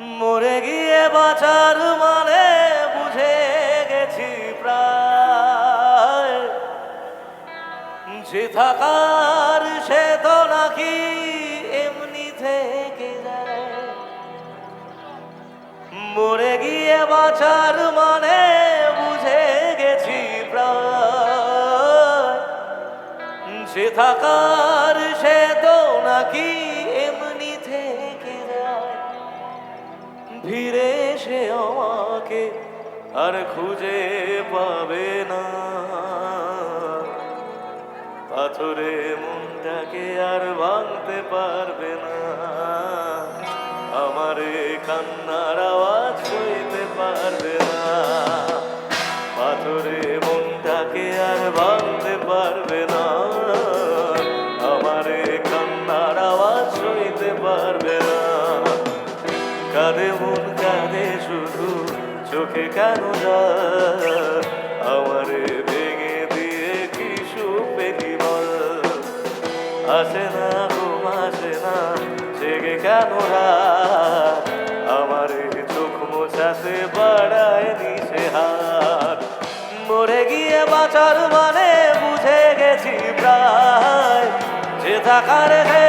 মরে গিয়ে বাঁচার মানে বুঝে গেছি প্রায়। যে থাকার সে তো নাকি এমনি থেকে যায়। মরে গিয়ে বাঁচার মানে বুঝে গেছি প্রায়। যে থাকার সে তো নাকি ফিরে সে আমাকে আর খুঁজে পাবে না। পাথরে মনটাকে আর ভাঙতে পারবে না। আমার কান্নার আওয়াজ সইতে পারবে না। কাঁদে মন কাঁদে শুধু চোখে কেন আমারে ভেঙে দিয়ে কি সুপে কি বল আসে না, ঘুম আসে না, জেগে কেন আমারে চোখ মোছাতে বাড়ায় নিচে হাত। মরে গিয়ে বাঁচার মানে বুঝে গেছি প্রায়। যে থাকার সে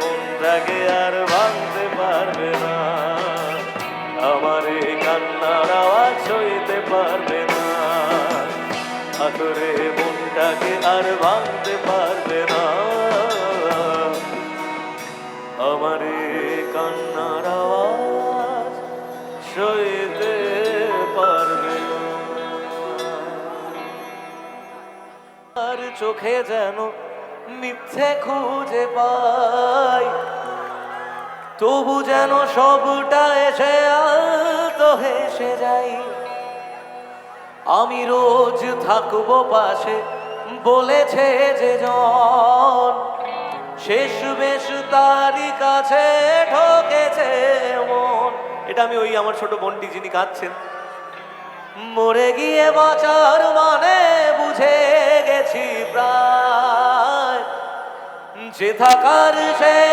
মনটাকে আর ভাঙতে পারবে না। আমার এই কান্নার আওয়াজ সইতে পারবে না। পাথরে মনটাকে আর ভাঙতে পারবে না। আমার এই সইতে পারবে আর চোখে যেন মিথ্যে খুঁজে পাই তবু যেন সবটা এসে আলতো হেসে যাই। আমি রোজ থাকব পাশে, বলেছে যে জন। শেষ বেশ তারই কাছে ঠকেছে মন। এটা আমি ওই আমার ছোট বোনটি যিনি কাঁদছেন। মরে গিয়ে বাঁচার মানে বুঝে গেছি প্রায়। যে থাকার সে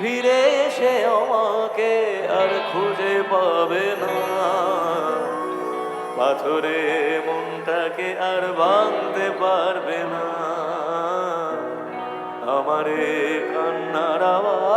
ফিরে সে আমাকে আর খুঁজে পাবে না। পাথরে মনটাকে আর বাঁধতে পারবে না। আমারে কান্নার আওয়াজ